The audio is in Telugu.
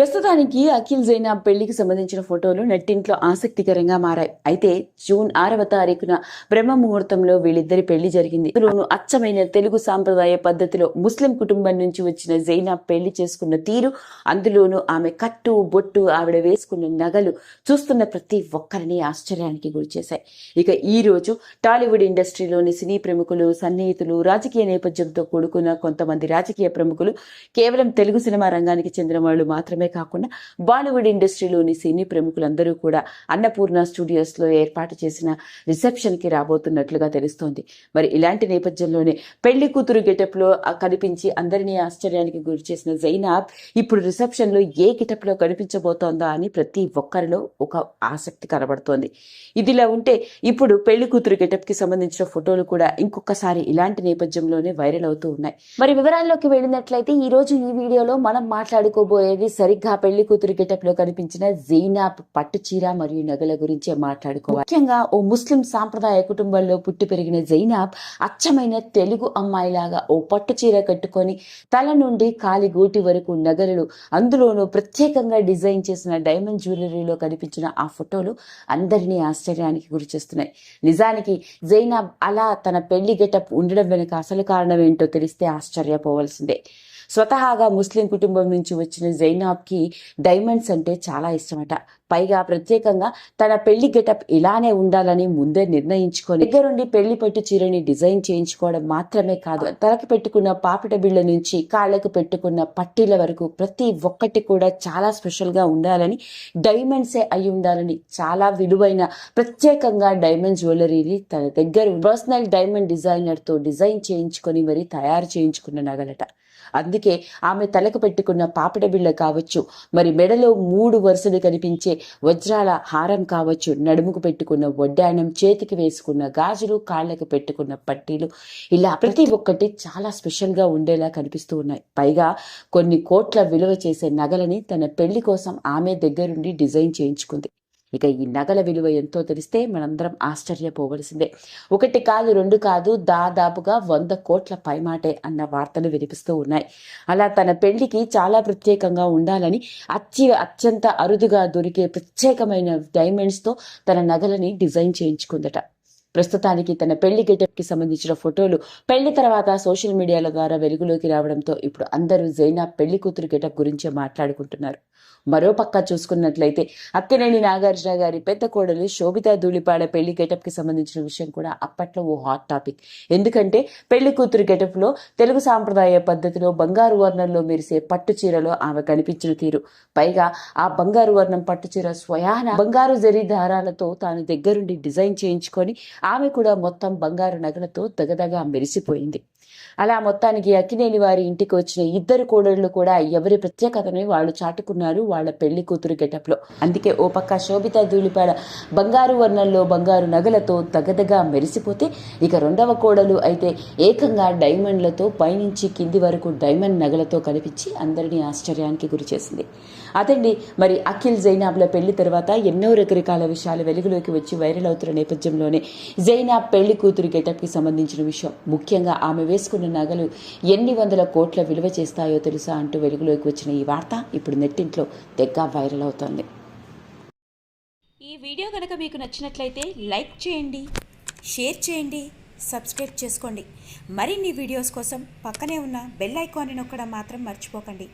ప్రస్తుతానికి అఖిల్ జైనాబ్ పెళ్ళికి సంబంధించిన ఫోటోలు నెట్టింట్లో ఆసక్తికరంగా మారాయి. అయితే జూన్ ఆరవ తారీఖున బ్రహ్మ ముహూర్తంలో వీళ్ళిద్దరి పెళ్ళి జరిగింది. అచ్చమైన తెలుగు సాంప్రదాయ పద్ధతిలో ముస్లిం కుటుంబం నుంచి వచ్చిన జైనాబ్ పెళ్ళి చేసుకున్న తీరు అందులోనూ ఆమె కట్టు బొట్టు ఆవిడ వేసుకున్న నగలు చూస్తున్న ప్రతి ఒక్కరిని ఆశ్చర్యానికి గురిచేశాయి ఇక ఈ రోజు టాలీవుడ్ ఇండస్ట్రీలోని సినీ ప్రముఖులు సన్నిహితులు రాజకీయ నేపథ్యంతో కూడుకున్న కొంతమంది రాజకీయ ప్రముఖులు కేవలం తెలుగు సినిమా రంగానికి చెందిన వాళ్ళు మాత్రమే కాకుండా బాలీవుడ్ ఇండస్ట్రీలోని సినీ ప్రముఖులందరూ కూడా అన్నపూర్ణ స్టూడియోస్లో ఏర్పాటు చేసిన రిసెప్షన్కి రాబోతున్నట్లుగా తెలుస్తోంది. మరి ఇలాంటి నేపథ్యంలోనే పెళ్ళి కూతురు గెటప్లో కనిపించి అందరినీ ఆశ్చర్యానికి గురి చేసిన జైనాబ్ ఇప్పుడు రిసెప్షన్లో ఏ గెటప్లో కనిపించబోతోందా అని ప్రతి ఒక్కరిలో ఒక ఆసక్తి కనబడుతోంది. ఇదిలా ఉంటే ఇప్పుడు పెళ్ళి కూతురు గెటప్కి సంబంధించిన ఫోటోలు కూడా ఇంకొకసారి ఇలాంటి నేపథ్యంలోనే వైరల్ అవుతూ ఉన్నాయి. మరి వివరాల్లోకి వెళ్ళినట్లయితే ఈ రోజు ఈ వీడియోలో మనం మాట్లాడుకోబోయేది సరి సరిగ్గా పెళ్ళి కూతురు గెటప్లో కనిపించిన జైనాబ్ పట్టు చీర మరియు నగల గురించే మాట్లాడుకోవాలి. ముఖ్యంగా ఓ ముస్లిం సాంప్రదాయ కుటుంబంలో పుట్టి పెరిగిన జైనాబ్ అచ్చమైన తెలుగు అమ్మాయిలాగా ఓ పట్టు చీర కట్టుకొని తల నుండి కాలి గోటి వరకు నగలు అందులోనూ ప్రత్యేకంగా డిజైన్ చేసిన డైమండ్ జ్యువెలరీలో కనిపించిన ఆ ఫోటోలు అందరినీ ఆశ్చర్యానికి గురి చేస్తున్నాయి. నిజానికి జైనాబ్ అలా తన పెళ్ళి గెటప్ ఉండడం వెనుక అసలు కారణం ఏంటో తెలిస్తే ఆశ్చర్యపోవలసిందే. స్వతహాగా ముస్లిం కుటుంబం నుంచి వచ్చిన జైనాబ్కి డైమండ్స్ అంటే చాలా ఇష్టమట. పైగా ప్రత్యేకంగా తన పెళ్ళి గెటప్ ఇలానే ఉండాలని ముందే నిర్ణయించుకొని దగ్గరుండి పెళ్ళి పట్టు చీరని డిజైన్ చేయించుకోవడం మాత్రమే కాదు. తలకి పెట్టుకున్న పాపిట బిళ్ళ నుంచి కాళ్ళకు పెట్టుకున్న పట్టీల వరకు ప్రతి ఒక్కటి కూడా చాలా స్పెషల్గా ఉండాలని డైమండ్సే అయి ఉండాలని చాలా విలువైన ప్రత్యేకంగా డైమండ్ జ్యువెలరీని తన దగ్గర పర్సనల్ డైమండ్ డిజైనర్తో డిజైన్ చేయించుకొని మరి తయారు చేయించుకున్న నగలట. అందుకే ఆమె తలకు పెట్టుకున్న పాపిడ బిళ్ళ కావచ్చు మరి మెడలో మూడు వరుసలు కనిపించే వజ్రాల హారం కావచ్చు నడుముకు పెట్టుకున్న వడ్డానం చేతికి వేసుకున్న గాజులు కాళ్ళకు పెట్టుకున్న పట్టీలు ఇలా ప్రతి ఒక్కటి చాలా స్పెషల్గా ఉండేలా కనిపిస్తూ ఉన్నాయి. పైగా కొన్ని కోట్ల విలువ చేసే నగలని తన పెళ్ళి కోసం ఆమె దగ్గరుండి డిజైన్ చేయించుకుంది. ఇక ఈ నగల విలువ ఎంతో తెలిస్తే మనందరం ఆశ్చర్యపోవలసిందే. ఒకటి కాదు రెండు కాదు దాదాపుగా వంద కోట్ల పైమాటే అన్న వార్తలు వినిపిస్తూ ఉన్నాయి. అలా తన పెళ్ళికి చాలా ప్రత్యేకంగా ఉండాలని అచ్చి అత్యంత అరుదుగా దొరికే ప్రత్యేకమైన డైమండ్స్తో తన నగలని డిజైన్ చేయించుకుందట. ప్రస్తుతానికి తన పెళ్ళి గెటప్కి సంబంధించిన ఫోటోలు పెళ్ళి తర్వాత సోషల్ మీడియాల ద్వారా వెలుగులోకి రావడంతో ఇప్పుడు అందరూ జైనా పెళ్ళి కూతురు గెటప్ గురించే మాట్లాడుకుంటున్నారు. మరో పక్క చూసుకున్నట్లయితే అక్కినేని నాగార్జున గారి పెద్ద కోడలు శోభితా ధూళిపాడ పెళ్ళి గెటప్కి సంబంధించిన విషయం కూడా అప్పట్లో ఓ హాట్ టాపిక్. ఎందుకంటే పెళ్ళి కూతురు గెటప్లో తెలుగు సాంప్రదాయ పద్ధతిలో బంగారు వర్ణంలో మెరిసే పట్టు చీరలో ఆమె కనిపించిన తీరు. పైగా ఆ బంగారు వర్ణం పట్టు చీర స్వయాన బంగారు జరీ దారాలతో తాను దగ్గరుండి డిజైన్ చేయించుకొని ఆమె కూడా మొత్తం బంగారు నగలతో దగదగా మెరిసిపోయింది. అలా మొత్తానికి అక్కినేని వారి ఇంటికి వచ్చిన ఇద్దరు కోడళ్ళు కూడా ఎవరి ప్రత్యేకతని వాళ్ళు చాటుకున్నారు వాళ్ళ పెళ్ళి కూతురు గెటప్లో. అందుకే ఓ పక్క శోభిత ధూళిపాడ బంగారు వర్ణంలో బంగారు నగలతో దగదగా మెరిసిపోతే ఇక రెండవ కోడలు అయితే ఏకంగా డైమండ్లతో పైనుంచి కింది వరకు డైమండ్ నగలతో కనిపించి అందరినీ ఆశ్చర్యానికి గురి చేసింది. అదండి మరి అఖిల్ జైనాబ్ల పెళ్ళి తర్వాత ఎన్నో రకరకాల విషయాలు వెలుగులోకి వచ్చి వైరల్ అవుతున్న నేపథ్యంలోనే జైనాబ్ పెళ్ళి కూతురు గెటప్కి సంబంధించిన విషయం. ముఖ్యంగా ఆమె వేసుకున్న నగలు ఎన్ని వందల కోట్ల విలువ చేస్తాయో తెలుసా అంటూ వెలుగులోకి వచ్చిన ఈ వార్త ఇప్పుడు నెట్టింట్లో తెగ్గ వైరల్ అవుతోంది. ఈ వీడియో కనుక మీకు నచ్చినట్లయితే లైక్ చేయండి షేర్ చేయండి సబ్స్క్రైబ్ చేసుకోండి. మరిన్ని వీడియోస్ కోసం పక్కనే ఉన్న బెల్ ఐకాన్ని నొక్కడం మాత్రం మర్చిపోకండి.